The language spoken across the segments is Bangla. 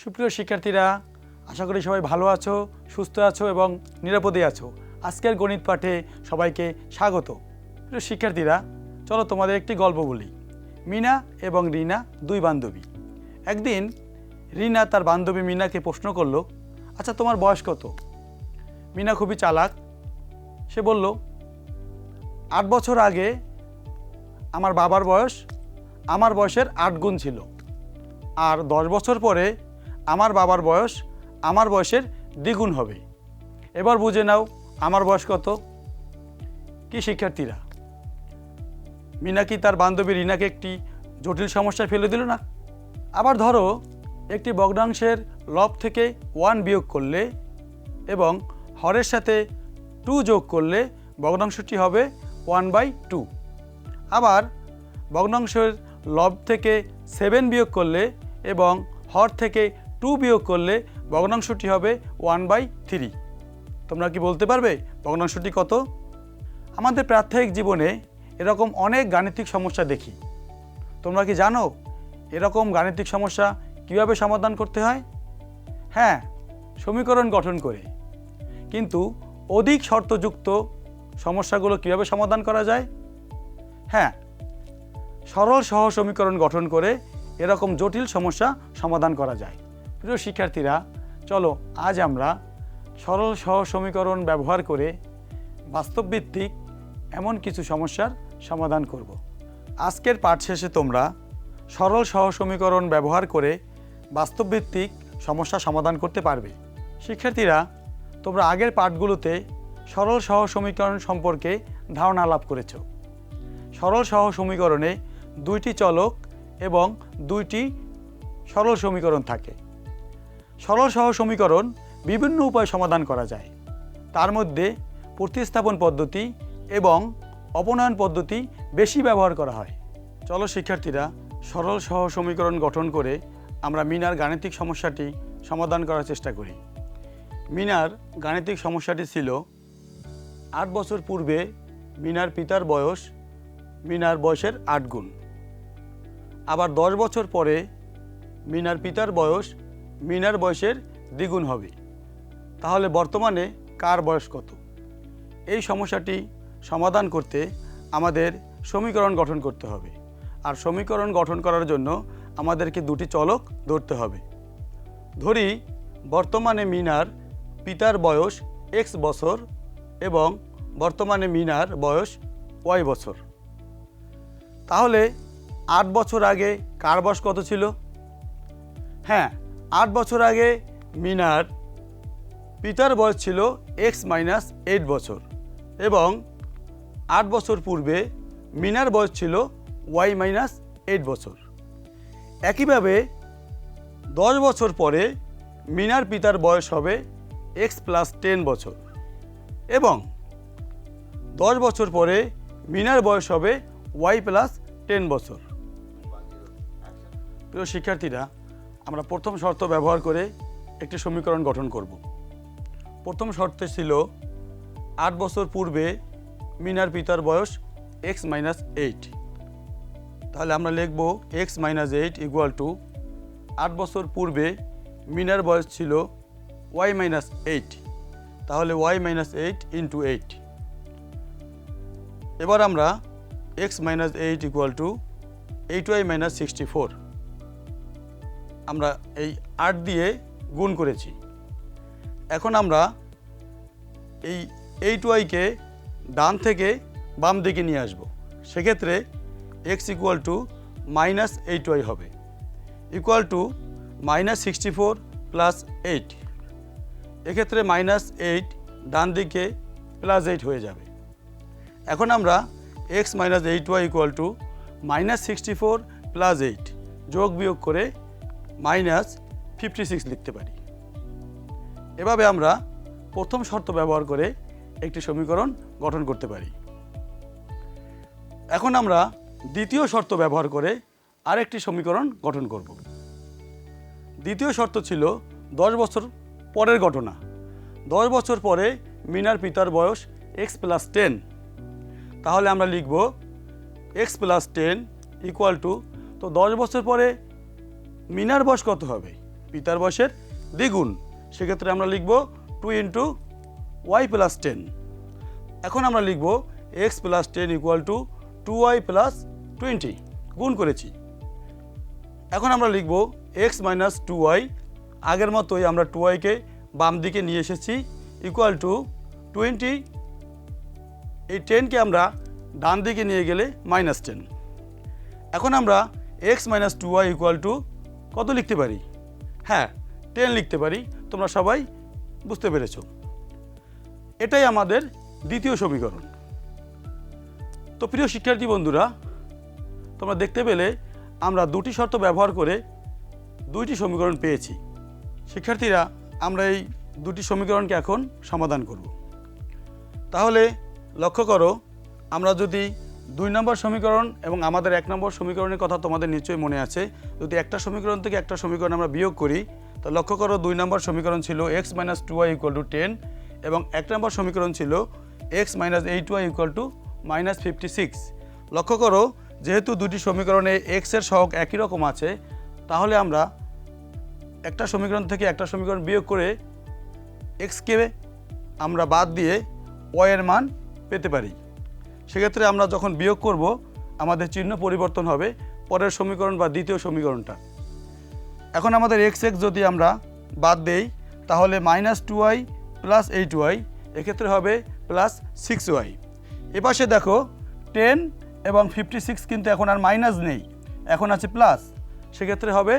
সুপ্রিয় শিক্ষার্থীরা, আশা করি সবাই ভালো আছো, সুস্থ আছো এবং নিরাপদে আছো। আজকের গণিত পাঠে সবাইকে স্বাগত। প্রিয় শিক্ষার্থীরা, চলো তোমাদের একটি গল্প বলি। মিনা এবং রিনা দুই বান্ধবী। একদিন রিনা তার বান্ধবী মিনাকে প্রশ্ন করল আচ্ছা তোমার বয়স কত? মিনা খুবই চালাক। সে বলল, আট বছর আগে আমার বাবার বয়স, আমার বয়সের আট গুণ ছিল। আর দশ বছর পরে আমার বাবার বয়স, আমার বয়সের দ্বিগুণ হবে। এবার বুঝে নাও, আমার বয়স কত? কি শিক্ষার্থীরা? মিনা কি তার বান্ধবী রিনাকে একটি জটিল সমস্যায় ফেলে দিল না? আবার ধরো, একটি ভগ্নাংশের লব থেকে ওয়ান বিয়োগ করলে এবং হরের সাথে টু যোগ করলে ভগ্নাংশটি হবে ওয়ান বাই টু। আবার ভগ্নাংশের লব থেকে সেভেন বিয়োগ করলে এবং হর থেকে টু বিয়োগ করলে ভগ্নাংশটি হবে ওয়ান বাই থ্রি। তোমরা কি বলতে পারবে ভগ্নাংশটি কত? আমাদের প্রাত্যহিক জীবনে এরকম অনেক গাণিতিক সমস্যা দেখি। তোমরা কি জানো এরকম গাণিতিক সমস্যা কীভাবে সমাধান করতে হয়? হ্যাঁ সমীকরণ গঠন করে। কিন্তু অধিক শর্তযুক্ত সমস্যাগুলো কীভাবে সমাধান করা যায়? হ্যাঁ সরল সহ সমীকরণ গঠন করে এরকম জটিল সমস্যা সমাধান করা যায়। প্রিয় শিক্ষার্থীরা, চলো আজ আমরা সরল সহ সমীকরণ ব্যবহার করে বাস্তবভিত্তিক এমন কিছু সমস্যার সমাধান করব। আজকের পাঠ শেষে তোমরা সরল সহ সমীকরণ ব্যবহার করে বাস্তবভিত্তিক সমস্যা সমাধান করতে পারবে। শিক্ষার্থীরা, তোমরা আগের পাঠগুলোতে সরল সহ সমীকরণ সম্পর্কে ধারণা লাভ করেছ। সরল সহ সমীকরণে দুইটি চলক এবং দুইটি সরল সমীকরণ থাকে। সরল সহ সমীকরণ বিভিন্ন উপায়ে সমাধান করা যায়। তার মধ্যে প্রতিস্থাপন পদ্ধতি এবং অপনয়ন পদ্ধতি বেশি ব্যবহার করা হয়। চলো শিক্ষার্থীরা সরল সহ সমীকরণ গঠন করে আমরা মিনার গাণিতিক সমস্যাটি সমাধান করার চেষ্টা করি। মিনার গাণিতিক সমস্যাটি ছিল আট বছর পূর্বে মিনার পিতার বয়স, মিনার বয়সের আট গুণ। আবার দশ বছর পরে মিনার পিতার বয়স মিনার বয়সের দ্বিগুণ হবে। তাহলে বর্তমানে কার বয়স কত? এই সমস্যাটি সমাধান করতে আমাদের সমীকরণ গঠন করতে হবে। আর সমীকরণ গঠন করার জন্য আমাদেরকে দুটি চলক ধরতে হবে। ধরি, বর্তমানে মিনার পিতার বয়স এক্স বছর এবং বর্তমানে মিনার বয়স ওয়াই বছর। তাহলে আট বছর আগে কার বয়স কত ছিল? হ্যাঁ আট বছর আগে মিনার পিতার বয়স ছিল এক্স মাইনাস এইট বছর এবং আট বছর পূর্বে মিনার বয়স ছিল ওয়াই মাইনাস এইট বছর। একইভাবে দশ বছর পরে মিনার পিতার বয়স হবে এক্স প্লাস টেন বছর এবং দশ বছর পরে মিনার বয়স হবে ওয়াই প্লাস টেন বছর। প্রিয় শিক্ষার্থীরা আমরা প্রথম শর্ত ব্যবহার করে একটি সমীকরণ গঠন করব। প্রথম শর্তে ছিল আট বছর পূর্বে মিনার পিতার বয়স এক্স মাইনাস এইট তাহলে আমরা লিখব x minus eight equal to আট বছর পূর্বে মিনার বয়স ছিল ওয়াই মাইনাস এইট তাহলে y minus eight into eight এবার আমরা x minus eight equal to eight y minus sixty four আমরা এই আট দিয়ে গুণ করেছি। এখন আমরা এই এইট ওয়াইকে ডান থেকে বাম দিকে নিয়ে আসব। সেক্ষেত্রে x equal to minus eight y হবে। Equal to minus sixty four plus eight. এক্ষেত্রে মাইনাস এইট ডান দিকে প্লাস এইট হয়ে যাবে। এখন আমরা x minus eight y equal to minus sixty four plus eight যোগ বিয়োগ করে মাইনাস ফিফটি সিক্স লিখতে পারি। এভাবে আমরা প্রথম শর্ত ব্যবহার করে একটি সমীকরণ গঠন করতে পারি। এখন আমরা দ্বিতীয় শর্ত ব্যবহার করে আরেকটি সমীকরণ গঠন করব। দ্বিতীয় শর্ত ছিল দশ বছর পরের ঘটনা। দশ বছর পরে মিনার পিতার বয়স এক্স প্লাস টেন তাহলে আমরা লিখব x plus ten equal to তো দশ বছর পরে মিনার বয়স কত হবে? পিতার বয়সের দ্বিগুণ। সেক্ষেত্রে আমরা লিখব two into y plus ten এখন আমরা লিখব x plus ten equal to two y plus twenty গুণ করেছি। এখন আমরা লিখব এক্স মাইনাস টু ওয়াই আগের মতোই আমরা টু ওয়াইকে বাম দিকে নিয়ে এসেছি ইকুয়াল টু টোয়েন্টি এই টেনকে আমরা ডান দিকে নিয়ে গেলে মাইনাস টেন এখন আমরা x minus two y equal to কত লিখতে পারি? হ্যাঁ টেন লিখতে পারি। তোমরা সবাই বুঝতে পেরেছ। এটাই আমাদের দ্বিতীয় সমীকরণ। তো প্রিয় শিক্ষার্থী বন্ধুরা, তোমরা দেখতে পেলে আমরা দুটি শর্ত ব্যবহার করে দুইটি সমীকরণ পেয়েছি। শিক্ষার্থীরা, আমরা এই দুটি সমীকরণকে এখন সমাধান করব। তাহলে লক্ষ্য করো, আমরা যদি দুই নম্বর সমীকরণ এবং আমাদের এক নম্বর সমীকরণের কথা তোমাদের নিশ্চয়ই মনে আছে। যদি একটা সমীকরণ থেকে একটা সমীকরণ আমরা বিয়োগ করি, তো লক্ষ্য করো দুই নম্বর সমীকরণ ছিল x minus two y equal to ten এবং এক নম্বর সমীকরণ ছিল x minus eight y equal to minus fifty six লক্ষ্য করো, যেহেতু দুটি সমীকরণে এক্সের সহগ একই রকম আছে, তাহলে আমরা একটা সমীকরণ থেকে একটা সমীকরণ বিয়োগ করে এক্সকে আমরা বাদ দিয়ে ওয়ের মান পেতে পারি। সেক্ষেত্রে আমরা যখন বিয়োগ করব, আমাদের চিহ্ন পরিবর্তন হবে পরের সমীকরণ বা দ্বিতীয় সমীকরণটা। এখন আমাদের এক্স এক্স যদি আমরা বাদ দেই, তাহলে minus two y plus eight y এক্ষেত্রে হবে প্লাস সিক্স ওয়াই এপাশে দেখো টেন এবং ফিফটি সিক্স কিন্তু এখন আর মাইনাস নেই, এখন আছে প্লাস সেক্ষেত্রে হবে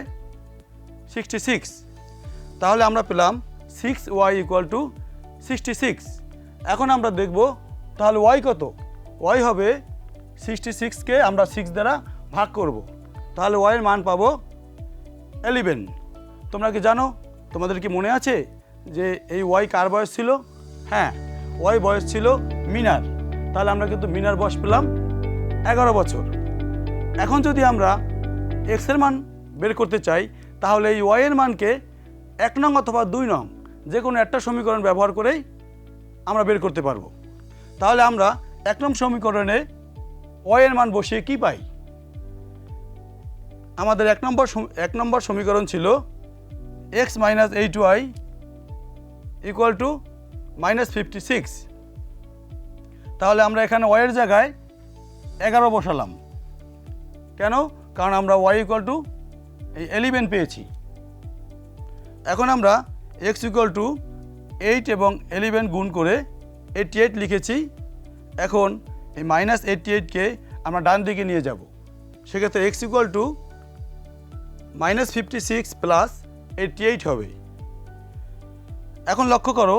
সিক্সটি সিক্স তাহলে আমরা পেলাম six y equal to sixty six এখন আমরা দেখব, তাহলে ওয়াই কত? ওয়াই হবে সিক্সটি সিক্সকে আমরা সিক্স দ্বারা ভাগ করব। তাহলে ওয়াইয়ের মান পাবো এলিভেন তোমরা কি জানো? তোমাদের কি মনে আছে যে এই ওয়াই কার বয়স ছিল? হ্যাঁ ওয়াই বয়স ছিল মিনার। তাহলে আমরা কিন্তু মিনার বয়স পেলাম এগারো বছর। এখন যদি আমরা এক্সের মান বের করতে চাই, তাহলে এই ওয়াইয়ের মানকে এক নং অথবা দুই নং যে কোনো একটা সমীকরণ ব্যবহার করেই আমরা বের করতে পারব। তাহলে আমরা এক নং সমীকরণে ওয়াইয়ের মান বসিয়ে কি পাই? আমাদের এক নম্বর এক নম্বর সমীকরণ ছিল x minus eight y equal to minus fifty six তাহলে আমরা এখানে ওয়াইয়ের জায়গায় এগারো বসালাম। কেন? কারণ আমরা ওয়াই ইকুয়াল টু এই এলিভেন পেয়েছি। এখন আমরা এক্স ইকুয়াল টু এইট এবং এলিভেন গুণ করে এইটটি এইট লিখেছি। এখন এই মাইনাস এইটটি এইটকে আমরা ডান দিকে নিয়ে যাব। সেক্ষেত্রে x equal to minus fifty six plus eighty eight হবে। এখন লক্ষ্য করো,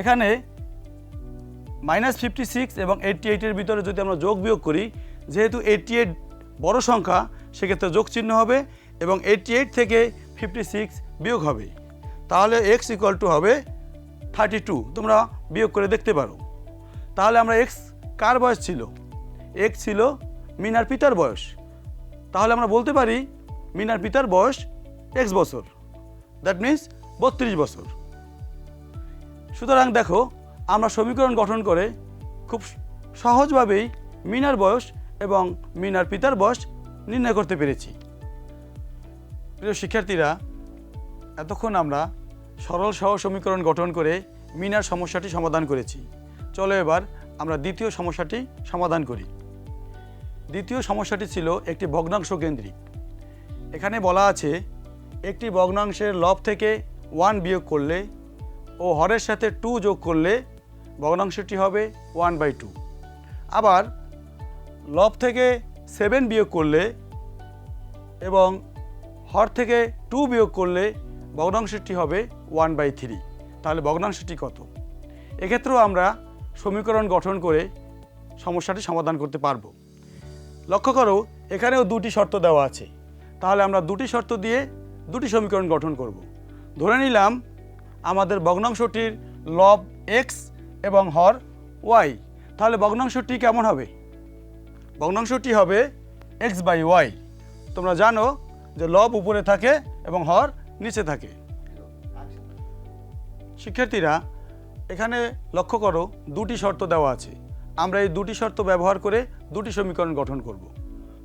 এখানে মাইনাস ফিফটি সিক্স এবং এইটটি এইটের ভিতরে যদি আমরা যোগ বিয়োগ করি, যেহেতু এইটটি এইট বড় সংখ্যা, সেক্ষেত্রে যোগ চিহ্ন হবে এবং এইটটি এইট থেকে ফিফটি সিক্স বিয়োগ হবে। তাহলে এক্স ইকুয়াল টু হবে থার্টি টু তোমরা বিয়োগ করে দেখতে পারো। তাহলে আমরা এক্স কার বয়স ছিল? এক ছিল মিনার পিতার বয়স। তাহলে আমরা বলতে পারি মিনার পিতার বয়স এক্স বছর। দ্যাট মিন্স বত্রিশ বছর। সুতরাং দেখো, আমরা সমীকরণ গঠন করে খুব সহজভাবেই মিনার বয়স এবং মিনার পিতার বয়স নির্ণয় করতে পেরেছি। প্রিয় শিক্ষার্থীরা, এতক্ষণ আমরা সরল সহ সমীকরণ গঠন করে মিনার সমস্যাটি সমাধান করেছি। চলো এবার আমরা দ্বিতীয় সমস্যাটি সমাধান করি। দ্বিতীয় সমস্যাটি ছিল একটি ভগ্নাংশ কেন্দ্রিক। এখানে বলা আছে, একটি ভগ্নাংশের লব থেকে ওয়ান বিয়োগ করলে ও হরের সাথে টু যোগ করলে ভগ্নাংশটি হবে ওয়ান বাই টু। আবার লব থেকে সেভেন বিয়োগ করলে এবং হর থেকে টু বিয়োগ করলে ভগ্নাংশটি হবে ওয়ান বাই থ্রি। তাহলে ভগ্নাংশটি কত? এক্ষেত্রেও আমরা সমীকরণ গঠন করে সমস্যাটি সমাধান করতে পারব। লক্ষ্য করো, এখানেও দুটি শর্ত দেওয়া আছে। তাহলে আমরা দুটি শর্ত দিয়ে দুটি সমীকরণ গঠন করব। ধরে নিলাম, আমাদের ভগ্নাংশটির লব এক্স এবং হর ওয়াই তাহলে ভগ্নাংশটি কেমন হবে? ভগ্নাংশটি হবে এক্স বাই ওয়াই তোমরা জানো যে লব উপরে থাকে এবং হর নিচে থাকে। শিক্ষার্থীরা এখানে লক্ষ্য করো দুটি শর্ত দেওয়া আছে। আমরা এই দুটি শর্ত ব্যবহার করে দুটি সমীকরণ গঠন করব।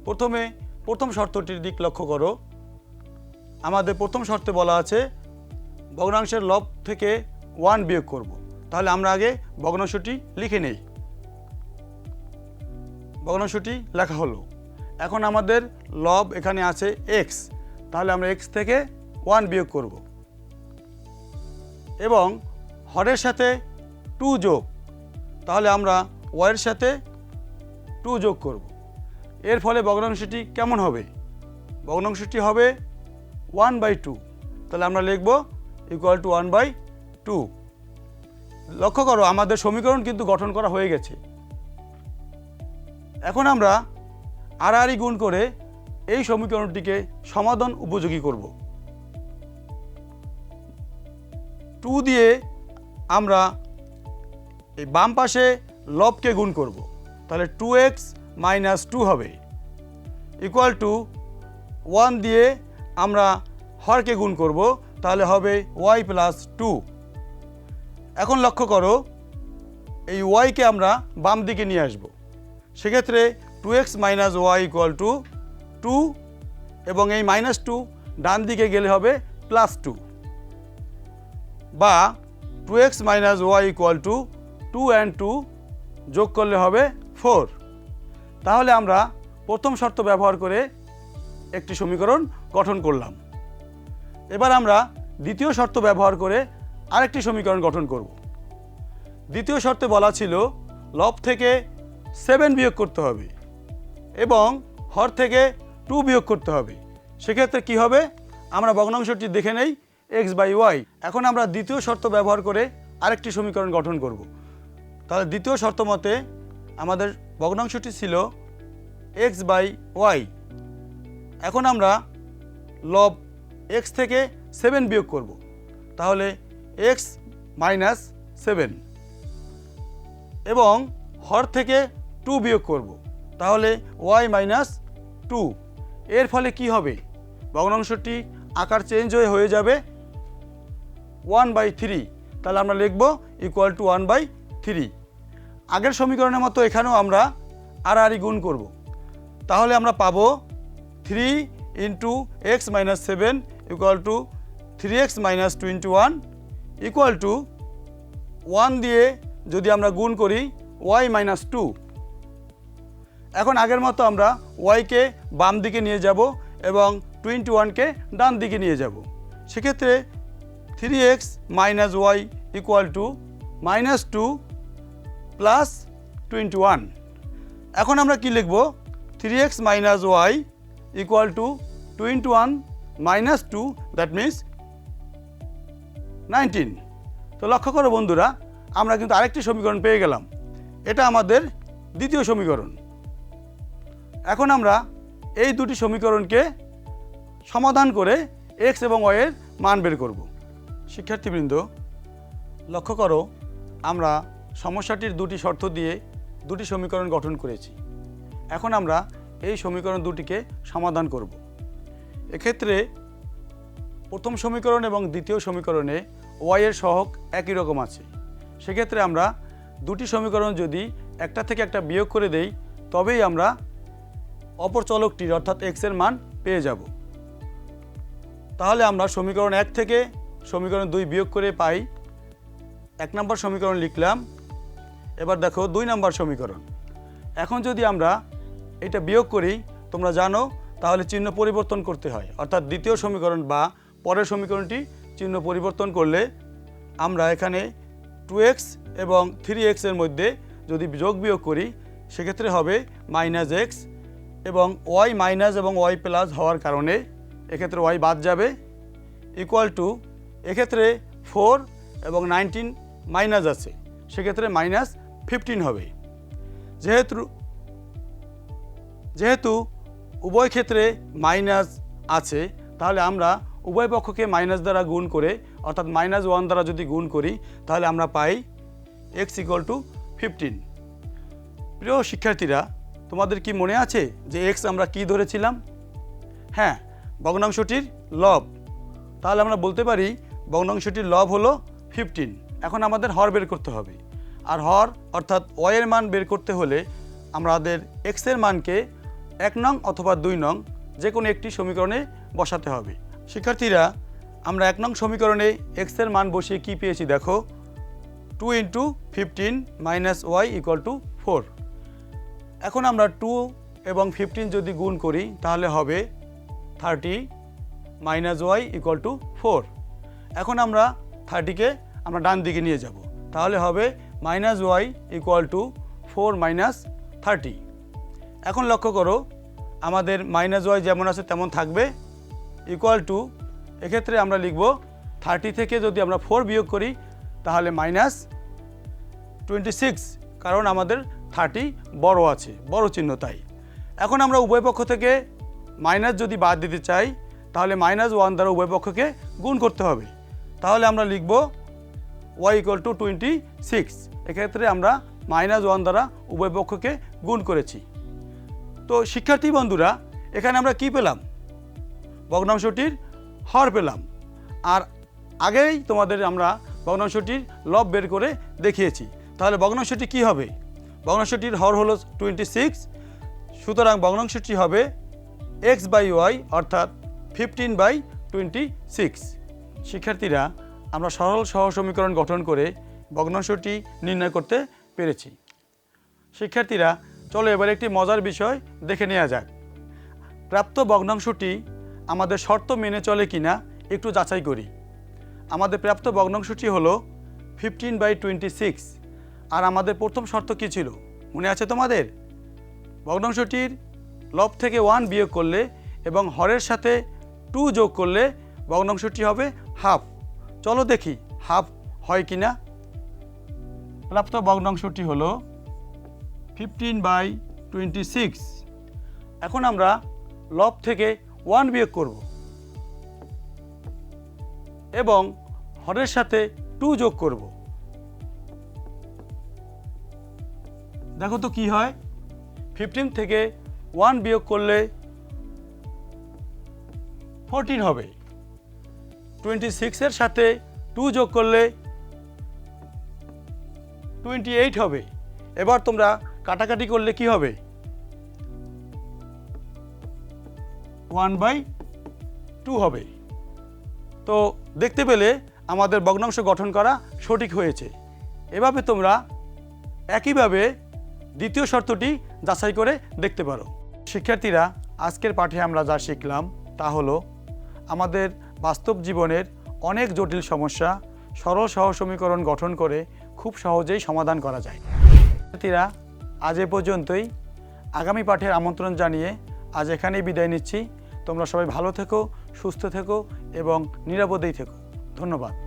প্রথমে প্রথম শর্তটির দিক লক্ষ্য করো। আমাদের প্রথম শর্তে বলা আছে, ভগ্নাংশের লব থেকে ওয়ান বিয়োগ করব। তাহলে আমরা আগে ভগ্নাংশটি লিখে নেই। ভগ্নাংশটি লেখা হলো। এখন আমাদের লব এখানে আছে এক্স তাহলে আমরা এক্স থেকে ওয়ান বিয়োগ করব। এবং হরের সাথে টু যোগ। তাহলে আমরা ওয়াইয়ের সাথে টু যোগ করব। এর ফলে ভগ্নাংশটি কেমন হবে? ভগ্নাংশটি হবে ওয়ান বাই টু। তাহলে আমরা লিখব equal to one by two লক্ষ্য করো, আমাদের সমীকরণ কিন্তু গঠন করা হয়ে গেছে। এখন আমরা আড়াআড়ি গুণ করে এই সমীকরণটিকে সমাধান উপযোগী করব। টু দিয়ে আমরা এই বাম পাশে লবকে গুণ করব। তাহলে টু এক্স মাইনাস টু হবে। ইকুয়াল টু ওয়ান দিয়ে আমরা হরকে গুণ করব, তাহলে হবে ওয়াই প্লাস টু এখন লক্ষ্য করো, এই ওয়াইকে আমরা বাম দিকে নিয়ে আসব। সেক্ষেত্রে two x minus y equal to two এবং এই মাইনাস টু ডান দিকে গেলে হবে প্লাস টু বা two x minus y equal to two and two যোগ করলে হবে ফোর। তাহলে আমরা প্রথম শর্ত ব্যবহার করে একটি সমীকরণ গঠন করলাম। এবার আমরা দ্বিতীয় শর্ত ব্যবহার করে আরেকটি সমীকরণ গঠন করব। দ্বিতীয় শর্তে বলা ছিল লব থেকে সেভেন বিয়োগ করতে হবে এবং হর থেকে টু বিয়োগ করতে হবে। সেক্ষেত্রে কি হবে? আমরা ভগ্নাংশটি দেখে নেই এক্স বাই ওয়াই। এখন আমরা দ্বিতীয় শর্ত ব্যবহার করে আরেকটি সমীকরণ গঠন করব। তাহলে দ্বিতীয় শর্ত মতে আমাদের ভগ্নাংশটি ছিল এক্স বাই ওয়াই। এখন আমরা লব এক্স থেকে সেভেন বিয়োগ করব। তাহলে এক্স মাইনাস সেভেন এবং হর থেকে টু বিয়োগ করব। তাহলে ওয়াই মাইনাস টু। এর ফলে কি হবে? ভগ্নাংশটি আকার চেঞ্জ হয়ে হয়ে যাবে ওয়ান বাই থ্রি, তাহলে আমরা লিখব equal to one by three আগের সমীকরণের মতো এখানেও আমরা আড়াআড়ি গুণ করব। তাহলে আমরা পাবো three into x minus seven equal to three x minus two into one equal to one দিয়ে যদি আমরা গুণ করি ওয়াই মাইনাস টু এখন আগের মতো আমরা ওয়াইকে বাম দিকে নিয়ে যাব এবং টোয়েন্টি ওয়ানকে ডান দিকে নিয়ে যাব। সেক্ষেত্রে three x minus y equal to minus two plus twenty one এখন আমরা কি লিখব? Three x minus y equal to twenty one minus two that means nineteen তো লক্ষ্য করো বন্ধুরা, আমরা কিন্তু আরেকটি সমীকরণ পেয়ে গেলাম। এটা আমাদের দ্বিতীয় সমীকরণ। এখন আমরা এই দুটি সমীকরণকে সমাধান করে এক্স এবং ওয়ের মান বের করব। শিক্ষার্থীবৃন্দ, লক্ষ্য করো, আমরা সমস্যাটির দুটি শর্ত দিয়ে দুটি সমীকরণ গঠন করেছি। এখন আমরা এই সমীকরণ দুটিকে সমাধান করব। এক্ষেত্রে প্রথম সমীকরণ এবং দ্বিতীয় সমীকরণে ওয়াইয়ের সহগ একই রকম আছে। সেক্ষেত্রে আমরা দুটি সমীকরণ যদি একটা থেকে একটা বিয়োগ করে দেই, তবেই আমরা অপর চলকটির অর্থাৎ এক্সের মান পেয়ে যাব। তাহলে আমরা সমীকরণ এক থেকে সমীকরণ দুই বিয়োগ করে পাই। এক নম্বর সমীকরণ লিখলাম। এবার দেখো দুই নম্বর সমীকরণ। এখন যদি আমরা এটা বিয়োগ করি, তোমরা জানো, তাহলে চিহ্ন পরিবর্তন করতে হয়। অর্থাৎ দ্বিতীয় সমীকরণ বা পরের সমীকরণটি চিহ্ন পরিবর্তন করলে আমরা এখানে টু এক্স এবং থ্রি এক্সের মধ্যে যদি যোগ বিয়োগ করি, সেক্ষেত্রে হবে মাইনাস এক্স এবং ওয়াই মাইনাস এবং ওয়াই প্লাস হওয়ার কারণে এক্ষেত্রে ওয়াই বাদ যাবে। ইকুয়াল টু এক্ষেত্রে ফোর এবং নাইনটিন মাইনাস আছে, সেক্ষেত্রে মাইনাস ফিফটিন হবে। যেহেতু যেহেতু উভয় ক্ষেত্রে মাইনাস আছে, তাহলে আমরা উভয় পক্ষকে মাইনাস দ্বারা গুণ করে, অর্থাৎ মাইনাস ওয়ান দ্বারা যদি গুণ করি, তাহলে আমরা পাই এক্স ইকুয়াল টু ফিফটিন। প্রিয় শিক্ষার্থীরা, তোমাদের কি মনে আছে যে এক্স আমরা কি ধরেছিলাম? হ্যাঁ ভগ্নাংশটির লব। তাহলে আমরা বলতে পারি ভগ্নাংশটির লব হলো ফিফটিন এখন আমাদের হর বের করতে হবে। আর হর অর্থাৎ ওয়ের মান বের করতে হলে আমাদের এক্সের মানকে এক নং অথবা দুই নং যে কোনো একটি সমীকরণে বসাতে হবে। শিক্ষার্থীরা, আমরা এক নং সমীকরণে এক্সের মান বসিয়ে কি পেয়েছি দেখো? Two into fifteen minus y equal to four এখন আমরা টু এবং ফিফটিন যদি গুণ করি, তাহলে হবে thirty minus y equal to four এখন আমরা থার্টিকে আমরা ডান দিকে নিয়ে যাব। তাহলে হবে minus y equal to four minus thirty এখন লক্ষ্য করো, আমাদের মাইনাস ওয়াই যেমন আছে তেমন থাকবে। ইকুয়াল টু এক্ষেত্রে আমরা লিখব থার্টি থেকে যদি আমরা ফোর বিয়োগ করি, তাহলে মাইনাস টোয়েন্টি সিক্স কারণ আমাদের থার্টি বড় আছে, বড় চিহ্ন তাই। এখন আমরা উভয় পক্ষ থেকে মাইনাস যদি বাদ দিতে চাই, তাহলে মাইনাস ওয়ান দ্বারা উভয় পক্ষকে গুণ করতে হবে। তাহলে আমরা লিখব y equal to twenty six এক্ষেত্রে আমরা মাইনাস ওয়ান দ্বারা উভয় পক্ষকে গুণ করেছি। তো শিক্ষার্থী বন্ধুরা, এখানে আমরা কি পেলাম? ভগ্নাংশটির হর পেলাম। আর আগেই তোমাদের আমরা ভগ্নাংশটির লব বের করে দেখিয়েছি। তাহলে ভগ্নাংশটি কি হবে? ভগ্নাংশটির হর হলো টোয়েন্টি সিক্স সুতরাং ভগ্নাংশটি হবে এক্স বাই ওয়াই অর্থাৎ ফিফটিন বাই টোয়েন্টি সিক্স শিক্ষার্থীরা, আমরা সরল সহ সমীকরণ গঠন করে ভগ্নাংশটি নির্ণয় করতে পেরেছি। শিক্ষার্থীরা, চলো এবার একটি মজার বিষয় দেখে নেওয়া যাক। প্রাপ্ত ভগ্নাংশটি আমাদের শর্ত মেনে চলে কিনা একটু যাচাই করি। আমাদের প্রাপ্ত ভগ্নাংশটি হলো ফিফটিন বাই টোয়েন্টি সিক্স আর আমাদের প্রথম শর্ত কী ছিল? মনে আছে তোমাদের? ভগ্নাংশটির লব থেকে ওয়ান বিয়োগ করলে এবং হরের সাথে টু যোগ করলে ভগ্নাংশটি হবে হাফ। চলো দেখি হাফ হয় কি না। প্রাপ্ত ভগ্নাংশটি হলো ফিফটিন বাই টোয়েন্টি সিক্স এখন আমরা লব থেকে ওয়ান বিয়োগ করব। এবং হরের সাথে টু যোগ করব। দেখো তো কি হয়। ফিফটিন থেকে ওয়ান বিয়োগ করলে ফোরটিন হবে। টোয়েন্টি সিক্সের সাথে টু যোগ করলে টোয়েন্টি এইট হবে। এবার তোমরা কাটাকাটি করলে কি হবে? ওয়ান বাই টু হবে। তো দেখতে পেলে আমাদের ভগ্নাংশ গঠন করা সঠিক হয়েছে। এভাবে তোমরা একইভাবে দ্বিতীয় শর্তটি যাচাই করে দেখতে পারো। শিক্ষার্থীরা, আজকের পাঠে আমরা যা শিখলাম তা হলো, আমাদের বাস্তব জীবনের অনেক জটিল সমস্যা, সরল সহ সমীকরণ গঠন করে খুব সহজেই সমাধান করা যায়। শিক্ষার্থীরা, আজ এ পর্যন্তই। আগামী পাঠের আমন্ত্রণ জানিয়ে আজ এখানেই বিদায় নিচ্ছি। তোমরা সবাই ভালো থেকো, সুস্থ থেকো এবং নিরাপদেই থেকো। ধন্যবাদ।